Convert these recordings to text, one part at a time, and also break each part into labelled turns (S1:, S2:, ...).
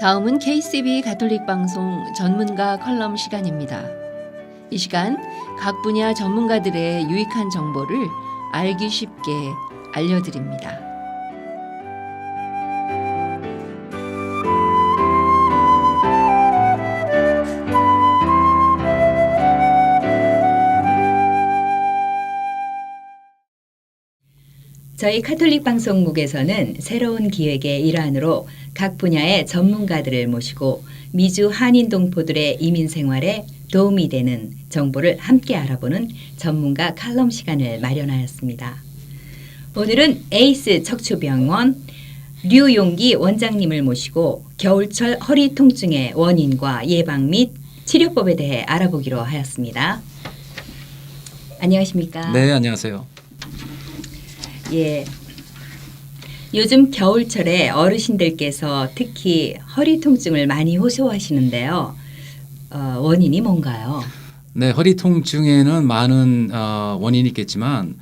S1: 다음은 KCB 가톨릭 방송 전문가 컬럼 시간입니다. 이 시간 각 분야 전문가들의 유익한 정보를 알기 쉽게 알려드립니다.
S2: 저희 카톨릭 방송국에서는 새로운 기획의 일환으로 각 분야의 전문가들을 모시고 미주 한인 동포들의 이민 생활에 도움이 되는 정보를 함께 알아보는 전문가 칼럼 시간을 마련하였습니다. 오늘은 에이스 척추병원 류용기 원장님을 모시고 겨울철 허리 통증의 원인과 예방 및 치료법에 대해 알아보기로 하였습니다. 안녕하십니까?
S3: 네, 안녕하세요.
S2: 예. 요즘 겨울철에 어르신들께서 특히 허리 통증을 많이 호소하시는데요. 어, 원인이 뭔가요?
S3: 네, 허리 통증에는 많은 어, 원인이 있겠지만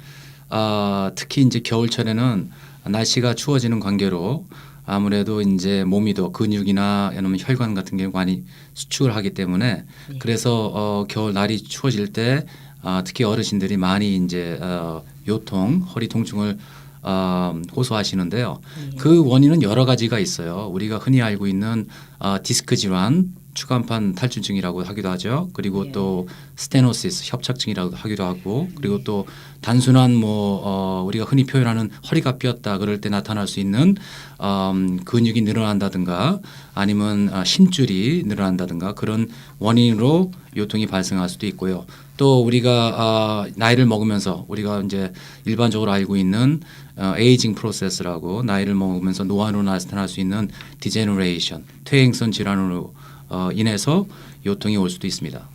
S3: 어, 특히 이제 겨울철에는 날씨가 추워지는 관계로 아무래도 이제 몸이 더 근육이나 아니면 혈관 같은 게 많이 수축을 하기 때문에
S2: 네.
S3: 그래서 어, 겨울 날이 추워질 때 아, 특히 어르신들이 많이 이제 어, 요통, 허리 통증을 어, 호소하시는데요.
S2: 네.
S3: 그 원인은 여러 가지가 있어요. 우리가 흔히 알고 있는 어, 디스크 질환, 추간판 탈출증이라고 하기도 하죠. 그리고
S2: 예.
S3: 또 스테노시스 협착증이라고 하기도 하고 그리고 또 단순한 뭐 어, 우리가 흔히 표현하는 허리가 삐었다 그럴 때 나타날 수 있는 음, 근육이 늘어난다든가 아니면 아, 심줄이 늘어난다든가 그런 원인으로 요통이 발생할 수도 있고요. 또 우리가 아, 나이를 먹으면서 우리가 이제 일반적으로 알고 있는 어, 에이징 프로세스라고 나이를 먹으면서 노안으로 나타날 수 있는 디제너레이션, 퇴행성 질환으로 어, 인해서 요통이 올 수도 있습니다.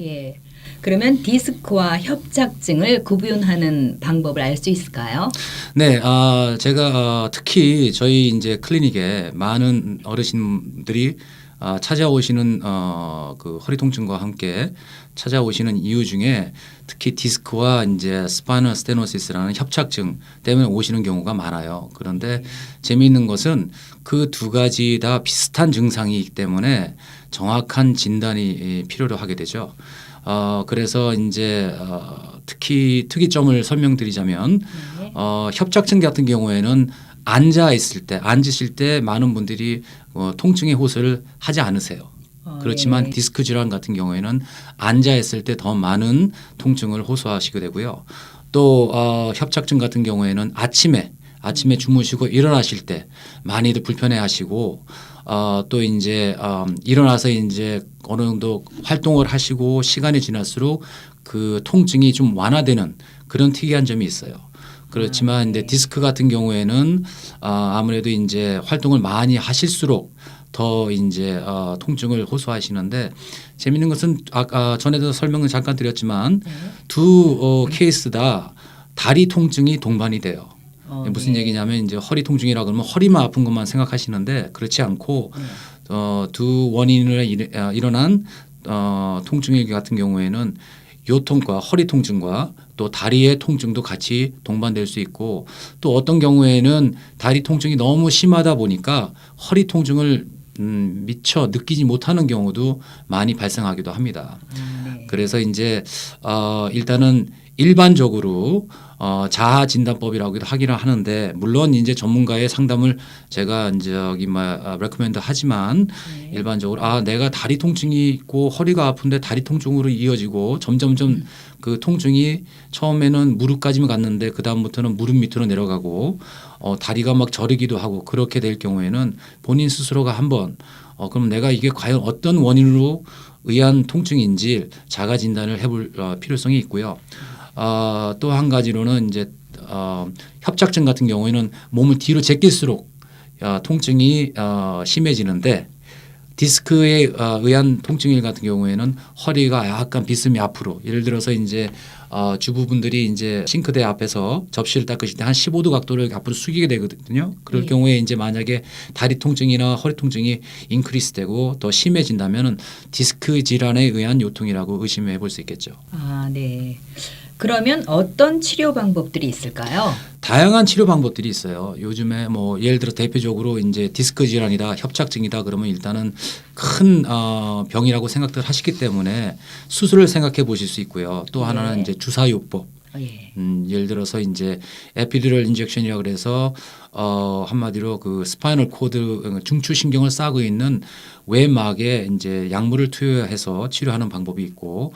S2: 예. 그러면 디스크와 협착증을 구분하는 방법을 알 수 있을까요?
S3: 네, 아, 제가 어, 특히 저희 이제 클리닉에 많은 어르신들이 아, 찾아오시는 어, 그 허리 통증과 함께 찾아오시는 이유 중에 특히 디스크와 이제 스파이널 스테노시스라는 협착증 때문에 오시는 경우가 많아요. 그런데 재미있는 것은 그 두 가지 다 비슷한 증상이기 때문에 정확한 진단이 예, 필요로 하게 되죠. 어, 그래서 이제 어, 특히 특이점을 설명드리자면
S2: 네.
S3: 어, 협착증 같은 경우에는 앉아 있을 때 앉으실 때 많은 분들이 어, 통증의 호소를 하지 않으세요.
S2: 어,
S3: 그렇지만
S2: 예.
S3: 디스크 질환 같은 경우에는 앉아 있을 때 더 많은 통증을 호소하시게 되고요. 또 어, 협착증 같은 경우에는 아침에 아침에 주무시고 일어나실 때 많이들 불편해하시고 어, 또 이제 어, 일어나서 이제 어느 정도 활동을 하시고 시간이 지날수록 그 통증이 좀 완화되는 그런 특이한 점이 있어요. 그렇지만 이제 디스크 같은 경우에는 아, 아무래도 이제 활동을 많이 하실수록 더 이제 어, 통증을 호소하시는데 재밌는 것은 아까 전에도 설명을 잠깐 드렸지만
S2: 네.
S3: 두 어, 케이스 다 다리 통증이 동반이 돼요.
S2: 어,
S3: 무슨
S2: 네.
S3: 얘기냐면 이제 허리 통증이라 그러면 허리만 아픈 것만 생각하시는데 그렇지 않고
S2: 네.
S3: 어, 두 원인으로 일- 아, 일어난 어, 통증일 같은 경우에는 요통과 허리 통증과 또 다리의 통증도 같이 동반될 수 있고 또 어떤 경우에는 다리 통증이 너무 심하다 보니까 허리 통증을 음, 미처 느끼지 못하는 경우도 많이 발생하기도 합니다.
S2: 음, 네.
S3: 그래서 이제 어 일단은 일반적으로 어 자아 진단법이라고도 하기는 하는데 물론 이제 전문가의 상담을 제가 이제 여기 뭐 레코멘드 하지만
S2: 네.
S3: 일반적으로 아 내가 다리 통증이 있고 허리가 아픈데 다리 통증으로 이어지고 점점점 그 통증이 처음에는 무릎까지만 갔는데 그 다음부터는 무릎 밑으로 내려가고 어 다리가 막 저리기도 하고 그렇게 될 경우에는 본인 스스로가 한번 어 그럼 내가 이게 과연 어떤 원인으로 의한 통증인지 자가 진단을 해볼 어, 필요성이 있고요. 어, 또 한 가지로는 이제 어, 협착증 같은 경우에는 몸을 뒤로 제낄수록 어, 통증이 어, 심해지는데 디스크에 어, 의한 통증일 같은 경우에는 허리가 약간 비스미 앞으로 예를 들어서 이제 어, 주부분들이 이제 싱크대 앞에서 접시를 닦으실 때 한 15도 각도를 앞으로 숙이게 되거든요. 그럴
S2: 네.
S3: 경우에 이제 만약에 다리 통증이나 허리 통증이 인크리스되고 더 심해진다면은 디스크 질환에 의한 요통이라고 의심해 볼 수 있겠죠.
S2: 아, 네. 그러면 어떤 치료 방법들이 있을까요?
S3: 다양한 치료 방법들이 있어요. 요즘에 뭐 예를 들어 대표적으로 이제 디스크 질환이다, 협착증이다 그러면 일단은 큰 어, 병이라고 생각들 하시기 때문에 수술을 생각해 보실 수 있고요. 또 하나는
S2: 네.
S3: 이제 주사요법.
S2: 어, 예.
S3: 음, 예를 들어서 이제 에피듀럴 인젝션이라 그래서 어 한마디로 그 스파이널 코드 중추 신경을 싸고 있는 외막에 이제 약물을 투여해서 치료하는 방법이 있고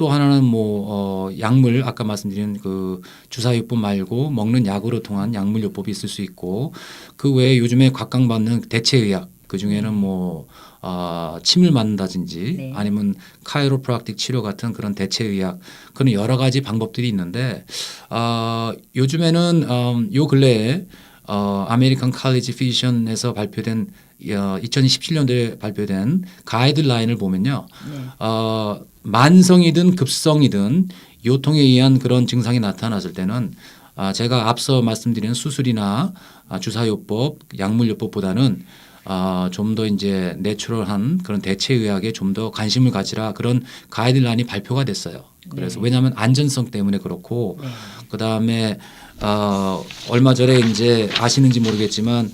S3: 또 하나는 뭐 어, 약물 아까 말씀드린 그 주사요법 말고 먹는 약으로 통한 약물 요법이 있을 수 있고 그 외에 요즘에 각광받는 대체의학 그 중에는 뭐 아, 침을 맞는다든지
S2: 네.
S3: 아니면 카이로프락틱 치료 같은 그런 대체 의학 그런 여러 가지 방법들이 있는데 아, 요즘에는 음, 요 근래에 어, 아메리칸 칼리지 피지션에서 발표된 어, 2017년도에 발표된 가이드라인을 보면요.
S2: 네.
S3: 어, 만성이든 급성이든 요통에 의한 그런 증상이 나타났을 때는 아, 제가 앞서 말씀드린 수술이나 아, 주사요법, 약물요법보다는 아, 좀 더 이제 내추럴한 그런 대체 의학에 좀 더 관심을 가지라 그런 가이드라인이 발표가 됐어요. 그래서
S2: 네.
S3: 왜냐하면 안전성 때문에 그렇고
S2: 네.
S3: 그 다음에 어, 얼마 전에 이제 아시는지 모르겠지만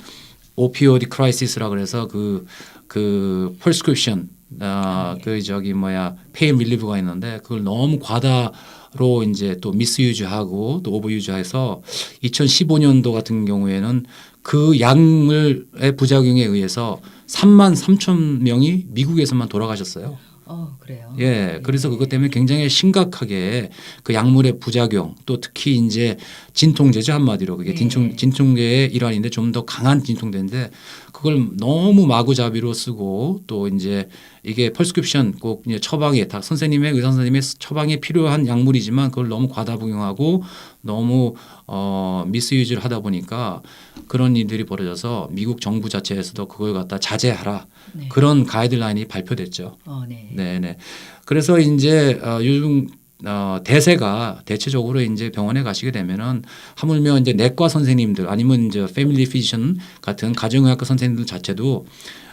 S3: 오피오디 크라이시스라 그래서 그그 prescription 아, 그 저기 뭐야 페인 릴리브가 있는데 그걸 너무 과다로 이제 또 미스유즈하고 또 오버유즈해서 2015년도 같은 경우에는 그 약물의 부작용에 의해서 3만 3천 명이 미국에서만 돌아가셨어요.
S2: 어, 그래요.
S3: 예, 그래서 그것 때문에 굉장히 심각하게 그 약물의 부작용 또 특히 이제 진통제죠 한마디로 그게
S2: 네.
S3: 진통 진통제의 일환인데 좀 더 강한 진통제인데 그걸 너무 마구잡이로 쓰고 또 이제 이게 펄스크립션 꼭 이제 처방에 다 선생님의 의사 선생님의 처방에 필요한 약물이지만 그걸 너무 과다 복용하고 너무 어 미스유즈를 하다 보니까 그런 일들이 벌어져서 미국 정부 자체에서도 그걸 갖다 자제하라
S2: 네.
S3: 그런 가이드라인이 발표됐죠.
S2: 어, 네.
S3: 네네. 그래서 이제 어, 요즘 어, 대세가 대체적으로 이제 병원에 가시게 되면은 하물며 이제 내과 선생님들 아니면 이제 패밀리 피지션 같은 가정의학과 선생님들 자체도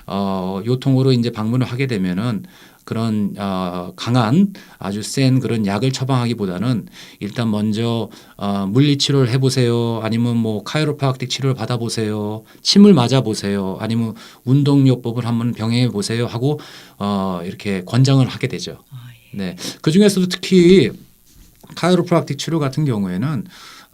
S3: 어, 요통으로 이제 방문을 하게 되면은 그런 어, 강한 아주 센 그런 약을 처방하기보다는 일단 먼저 어, 물리 치료를 해보세요. 아니면 뭐 카이로프락틱 치료를 받아보세요. 침을 맞아보세요. 아니면 운동요법을 한번 병행해 보세요. 하고 어, 이렇게 권장을 하게 되죠.
S2: 아, 예.
S3: 네. 그 중에서도 특히 카이로프락틱 치료 같은 경우에는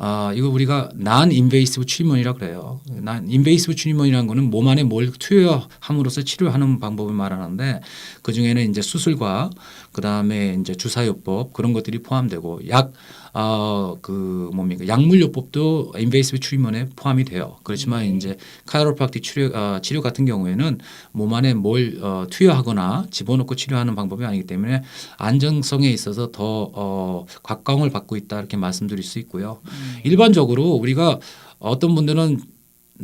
S3: 아, 이거 우리가 난 인베이시브 트리먼이라 그래요. 난 인베이시브 트리먼이라는 거는 몸 안에 뭘 투여함으로써 치료하는 방법을 말하는데 그 중에는 이제 수술과 그다음에 이제 주사요법 그런 것들이 포함되고 약 어, 그 뭡니까 약물요법도 인베이시브 트리먼에 포함이 돼요. 그렇지만
S2: 네.
S3: 이제 카이로프락틱 치료 어, 치료 같은 경우에는 몸 안에 뭘 어, 투여하거나 집어넣고 치료하는 방법이 아니기 때문에 안정성에 있어서 더 어, 각광을 받고 있다 이렇게 말씀드릴 수 있고요.
S2: 네.
S3: 일반적으로 우리가 어떤 분들은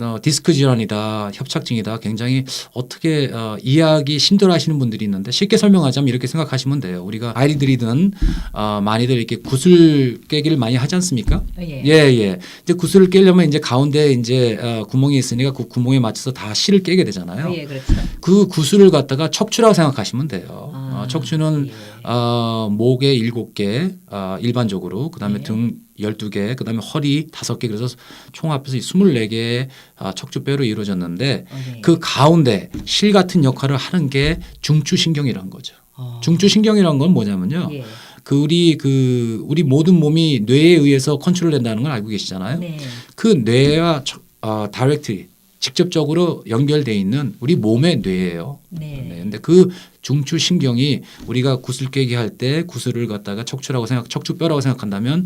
S3: 어, 디스크 질환이다, 협착증이다, 굉장히 어떻게 어, 이해하기 힘들어하시는 분들이 있는데 쉽게 설명하자면 이렇게 생각하시면 돼요. 우리가 아이들이든 어, 많이들 이렇게 구슬 깨기를 많이 하지 않습니까?
S2: 어, 예.
S3: 예, 예. 이제 구슬을 깨려면 이제 가운데 이제 어, 구멍이 있으니까 그 구멍에 맞춰서 다 실을 깨게 되잖아요.
S2: 어, 예, 그렇죠.
S3: 그 구슬을 갖다가 척추라고 생각하시면 돼요.
S2: 아,
S3: 어, 척추는
S2: 예.
S3: 어, 목에 일곱 개 어, 일반적으로 그다음에
S2: 네.
S3: 등 열두 개 그다음에 허리 다섯 개 그래서 총 합해서 스물네 개의 아, 척추뼈로 이루어졌는데
S2: 어, 네.
S3: 그 가운데 실 같은 역할을 하는 게 중추신경이라는 거죠.
S2: 어.
S3: 중추신경이라는 건 뭐냐면요.
S2: 예.
S3: 그 우리 그 우리 모든 몸이 뇌에 의해서 컨트롤된다는 걸 알고 계시잖아요.
S2: 네.
S3: 그 뇌와 어, 다이렉트 직접적으로 연결돼 있는 우리 몸의 뇌예요.
S2: 네.
S3: 네. 근데 그 중추 신경이 우리가 구슬 깨기 할 때 구슬을 갖다가 척추라고 생각, 척추뼈라고 생각한다면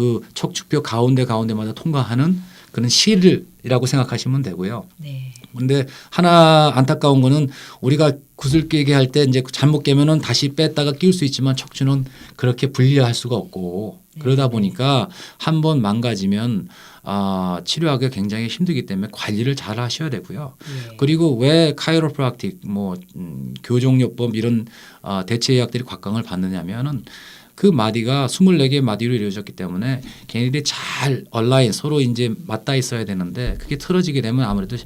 S3: 그 척추뼈 가운데 가운데마다 통과하는 그런 실이라고 생각하시면 되고요.
S2: 네.
S3: 근데 하나 안타까운 거는 우리가 구슬 깨게 할 때 이제 잘못 깨면은 다시 뺐다가 끼울 수 있지만 척추는 그렇게 분리할 수가 없고 그러다 보니까 한 번 망가지면 아, 치료하기가 굉장히 힘들기 때문에 관리를 잘 하셔야 되고요.
S2: 예.
S3: 그리고 왜 카이로프락틱 뭐 음, 교정요법 이런 아, 대체 의학들이 각광을 받느냐면은 그 마디가 24개의 마디로 이루어졌기 때문에 걔네들이 잘 얼라인 서로 이제 맞닿아 있어야 되는데 그게 틀어지게 되면 아무래도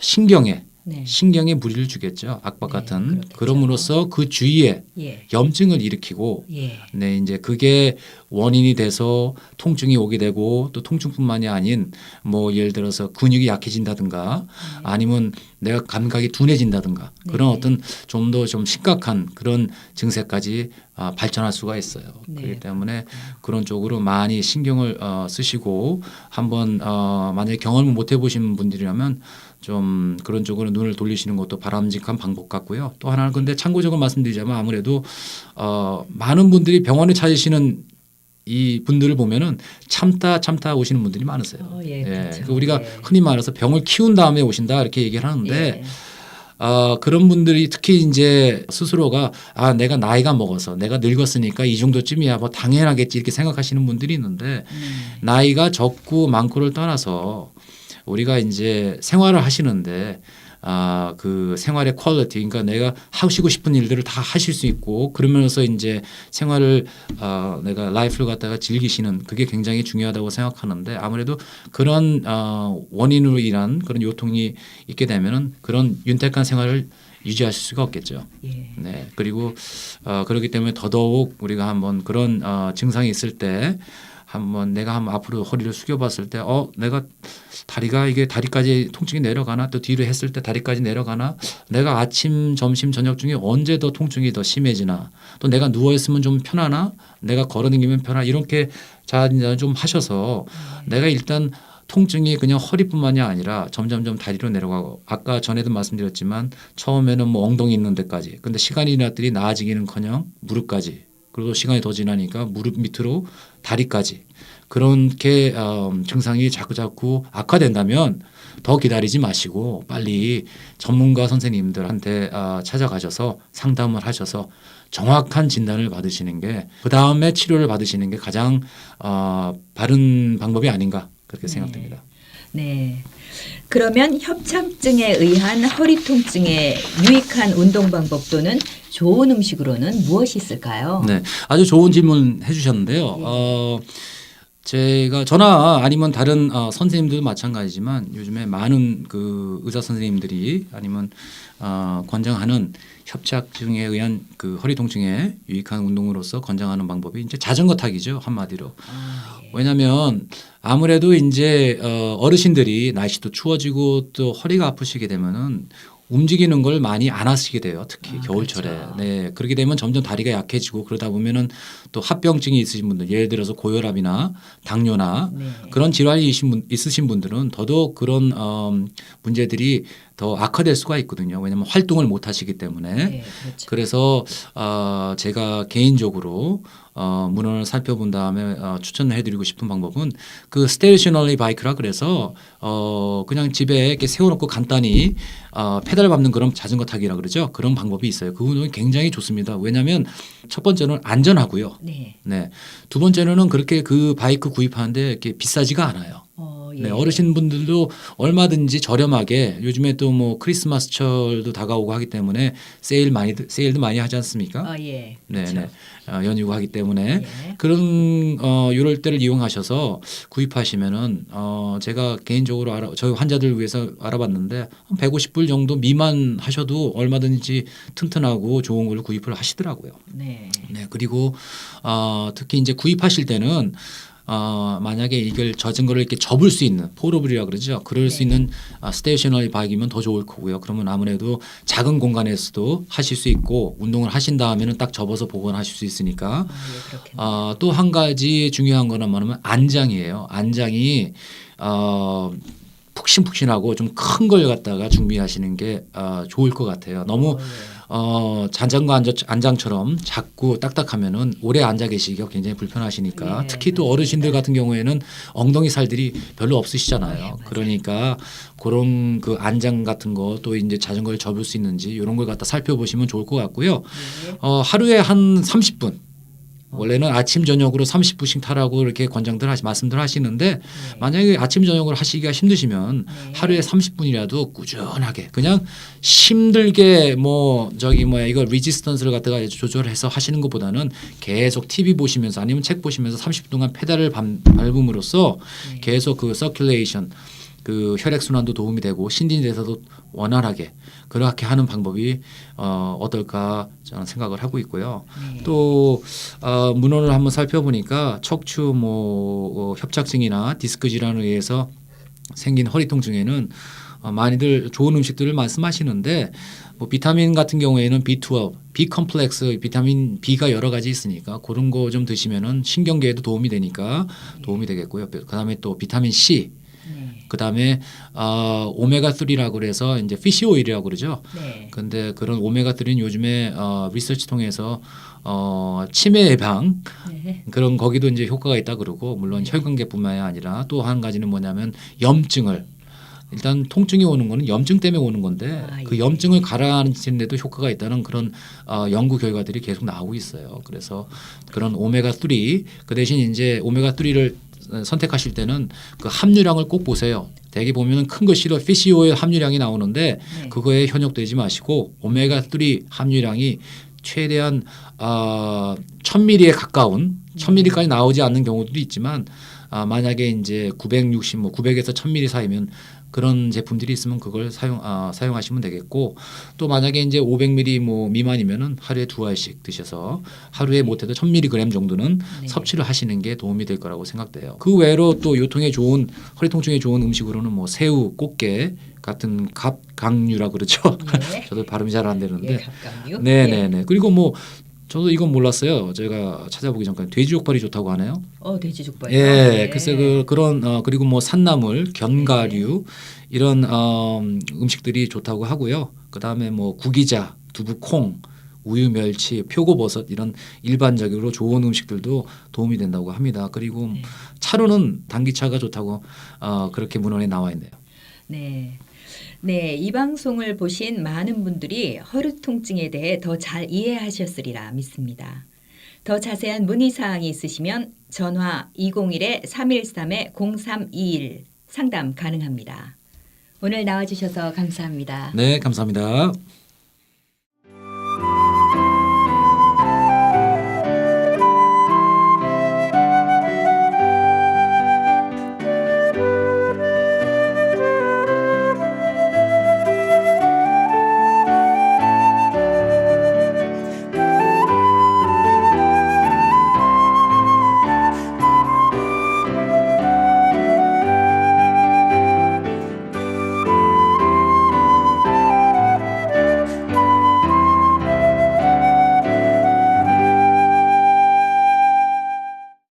S3: 신경에
S2: 네.
S3: 신경에 무리를 주겠죠. 악박
S2: 네,
S3: 같은.
S2: 그렇겠죠.
S3: 그럼으로써 그 주위에
S2: 예.
S3: 염증을 일으키고
S2: 예.
S3: 네, 이제 그게 원인이 돼서 통증이 오게 되고 또 통증뿐만이 아닌 뭐 예를 들어서 근육이 약해진다든가 아니면 내가 감각이 둔해진다든가 그런
S2: 네.
S3: 어떤 좀더좀 심각한 그런 증세까지 아, 발전할 수가 있어요.
S2: 네.
S3: 그렇기 때문에 그런 쪽으로 많이 신경을 어, 쓰시고 한번 어, 만약에 경험을 못 해보신 분들이라면 좀 그런 쪽으로 눈을 돌리시는 것도 바람직한 방법 같고요. 또 하나는 근데 참고적으로 말씀드리자면 아무래도 어, 많은 분들이 병원에 찾으시는 이 분들을 보면은 참다 참다 오시는 분들이 많으세요.
S2: 어, 예, 그렇죠.
S3: 그 우리가
S2: 예.
S3: 흔히 말해서 병을 키운 다음에 오신다 이렇게 얘기를 하는데
S2: 예.
S3: 아, 그런 분들이 특히 이제 스스로가 아, 내가 나이가 먹어서 내가 늙었으니까 이 정도쯤이야 뭐 당연하겠지 이렇게 생각하시는 분들이 있는데
S2: 음.
S3: 나이가 적고 많고를 떠나서 우리가 이제 생활을 하시는데 아, 그 생활의 퀄리티 그러니까 내가 하시고 싶은 일들을 다 하실 수 있고 그러면서 이제 생활을 아, 내가 라이프를 갖다가 즐기시는 그게 굉장히 중요하다고 생각하는데 아무래도 그런 어, 원인으로 인한 그런 요통이 있게 되면은 그런 윤택한 생활을 유지하실 수가 없겠죠.
S2: 예.
S3: 네. 그리고 어, 그렇기 때문에 더더욱 우리가 한번 그런 어, 증상이 있을 때 한번 내가 한번 앞으로 허리를 숙여봤을 때 어 내가 다리가 이게 다리까지 통증이 내려가나? 또 뒤로 했을 때 다리까지 내려가나? 내가 아침 점심 저녁 중에 언제 더 통증이 더 심해지나? 또 내가 누워 있으면 좀 편하나? 내가 걸어다니면 편하나? 이렇게 자좀 하셔서 내가 일단 통증이 그냥 허리뿐만이 아니라 점점점 다리로 내려가고 아까 전에도 말씀드렸지만 처음에는 뭐 엉덩이 있는 데까지 근데 시간이 지났더니 나아지기는커녕 무릎까지 그리고 시간이 더 지나니까 무릎 밑으로 다리까지 그렇게 어, 증상이 자꾸 자꾸 악화된다면 더 기다리지 마시고 빨리 전문가 선생님들한테 어, 찾아가셔서 상담을 하셔서 정확한 진단을 받으시는 게 그 다음에 치료를 받으시는 게 가장 어, 바른 방법이 아닌가 그렇게 생각됩니다.
S2: 네. 그러면 협착증에 의한 허리 통증에 유익한 운동 방법 또는 좋은 음식으로는 무엇이 있을까요?
S3: 네, 아주 좋은 질문 해주셨는데요.
S2: 예.
S3: 어, 제가 저나 아니면 다른 어, 선생님들도 마찬가지지만 요즘에 많은 그 의사 선생님들이 아니면 어, 권장하는 협착증에 의한 그 허리 통증에 유익한 운동으로서 권장하는 방법이 이제 자전거 타기죠 한마디로.
S2: 아, 예.
S3: 왜냐하면 아무래도 이제 어, 어르신들이 날씨도 추워지고 또 허리가 아프시게 되면은 움직이는 걸 많이 안 하시게 돼요. 특히
S2: 아,
S3: 겨울철에.
S2: 그렇죠.
S3: 네. 그렇게 되면 점점 다리가 약해지고 그러다 보면은 또 합병증이 있으신 분들, 예를 들어서 고혈압이나 당뇨나
S2: 네.
S3: 그런 질환이 있으신, 분, 분들은 더더욱 그런 어, 문제들이 더 악화될 수가 있거든요. 왜냐하면 활동을 못 하시기 때문에.
S2: 네, 그렇죠.
S3: 그래서 어, 제가 개인적으로 어, 문헌을 살펴본 다음에 어, 추천해드리고 싶은 방법은 그 스테이셔너리 바이크라 그래서 어, 그냥 집에 이렇게 세워놓고 간단히 어, 페달 밟는 그런 자전거 타기라 그러죠. 그런 방법이 있어요. 그 운동이 굉장히 좋습니다. 왜냐하면 첫 번째는 안전하고요.
S2: 네.
S3: 네, 두 번째는 그렇게 그 바이크 구입하는데 이렇게 비싸지가 않아요.
S2: 어, 예.
S3: 네, 어르신분들도 얼마든지 저렴하게 요즘에 또 뭐 크리스마스철도 다가오고 하기 때문에 세일 많이 세일도 많이 하지 않습니까?
S2: 아, 예.
S3: 네,
S2: 그렇죠.
S3: 네. 어, 연휴고 하기 때문에
S2: 예.
S3: 그런 어 요럴 때를 이용하셔서 구입하시면은 어 제가 개인적으로 알아 저희 환자들 위해서 알아봤는데 한 150불 정도 미만 하셔도 얼마든지 튼튼하고 좋은 걸 구입을 하시더라고요.
S2: 네.
S3: 네, 그리고 어, 특히 이제 구입하실 때는 어, 만약에 이걸 자전거를 이렇게 접을 수 있는 포러블이라 그러죠. 그럴 수
S2: 네.
S3: 있는 아, 스테이셔너리 바이크이면 더 좋을 거고요. 그러면 아무래도 작은 공간에서도 하실 수 있고 운동을 하신 다음에는 딱 접어서 보관하실 수 있으니까
S2: 아, 예, 그렇겠네요.
S3: 어, 또 한 가지 중요한 거는 뭐냐면 안장이에요. 안장이 어, 푹신푹신하고 좀 큰 걸 갖다가 준비하시는 게 어, 좋을 것 같아요. 너무
S2: 어, 예.
S3: 어, 잔장과 안장, 안장처럼 작고 딱딱하면은 오래 앉아 계시기가 굉장히 불편하시니까
S2: 네,
S3: 특히 또 어르신들 같은 경우에는 엉덩이 살들이 별로 없으시잖아요.
S2: 네.
S3: 그러니까 그런 그 안장 같은 거 또 이제 자전거를 접을 수 있는지 이런 걸 갖다 살펴보시면 좋을 것 같고요.
S2: 네.
S3: 어, 하루에 한 30분 원래는 아침 저녁으로 30분씩 타라고 이렇게 권장들 하시 말씀들 하시는데
S2: 네.
S3: 만약에 아침 저녁으로 하시기가 힘드시면
S2: 네.
S3: 하루에 30분이라도 꾸준하게 그냥 힘들게 뭐 저기 뭐야 이거 리지스턴스를 갖다가 조절해서 하시는 것보다는 계속 TV 보시면서 아니면 책 보시면서 30분 동안 페달을 밟, 밟음으로써
S2: 네.
S3: 계속 그 서큘레이션 그 혈액 순환도 도움이 되고 신진대사도 원활하게 그렇게 하는 방법이 어, 어떨까 저는 생각을 하고 있고요.
S2: 네.
S3: 또 어, 문헌을 한번 살펴보니까 척추 뭐 어, 협착증이나 디스크 질환에 의해서 생긴 허리 통증에는 어, 많이들 좋은 음식들을 말씀하시는데 뭐 비타민 같은 경우에는 B12, B 컴플렉스 비타민 B가 여러 가지 있으니까 그런 거 좀 드시면은 신경계에도 도움이 되니까 도움이 되겠고요. 그다음에 또 비타민 C,
S2: 네.
S3: 그다음에 어, 오메가 3라고 그래서 이제 피시 오일이라고 그러죠.
S2: 네.
S3: 근데 그런 오메가 3는 요즘에 어, 리서치 통해서 어, 치매 예방
S2: 네.
S3: 그런 거기도 이제 효과가 있다 그러고 물론 혈관계뿐만이 아니라 또 한 가지는 뭐냐면 염증을 일단 통증이 오는 거는 염증 때문에 오는 건데
S2: 아,
S3: 그
S2: 예.
S3: 염증을 가라앉히는데도 효과가 있다는 그런 어, 연구 결과들이 계속 나오고 있어요. 그래서 그런 오메가 3그 대신 이제 오메가 3를 선택하실 때는 그 함유량을 꼭 보세요. 대개 보면은 큰 글씨로 피시 오일 함유량이 나오는데
S2: 네.
S3: 그거에 현혹되지 마시고 오메가 3 함유량이 최대한 어, 1000ml에 가까운 1000ml까지 나오지 않는 경우도 있지만 아, 만약에 이제 960, 뭐 900에서 1000ml 사이면 그런 제품들이 있으면 그걸 사용 아, 사용하시면 되겠고 또 만약에 이제 500ml 뭐 미만이면은 하루에 두 알씩 드셔서 하루에 못해도 1000mg 정도는
S2: 네.
S3: 섭취를 하시는 게 도움이 될 거라고 생각돼요. 그 외로 또 요통에 좋은 허리 통증에 좋은 음식으로는 뭐 새우, 꽃게 같은 갑각류라 그러죠.
S2: 네.
S3: 저도 발음이 잘 안 되는데
S2: 예, 갑각류.
S3: 네네네. 그리고 뭐 저도 이건 몰랐어요. 제가 찾아보기 전까지 돼지 족발이 좋다고 하네요.
S2: 어 돼지 족발.
S3: 예, 글쎄 그 그런 어 그리고 뭐 산나물, 견과류 이런 어 음식들이 좋다고 하고요. 그 다음에 뭐 구기자, 두부, 콩, 우유, 멸치, 표고버섯 이런 일반적으로 좋은 음식들도 도움이 된다고 합니다. 그리고
S2: 네.
S3: 차로는 당기차가 좋다고 어 그렇게 문헌에 나와 있네요.
S2: 네. 네, 이 방송을 보신 많은 분들이 허리 통증에 대해 더 잘 이해하셨으리라 믿습니다. 더 자세한 문의 사항이 있으시면 전화 201-313-0321 상담 가능합니다. 오늘 나와주셔서 감사합니다.
S3: 네, 감사합니다.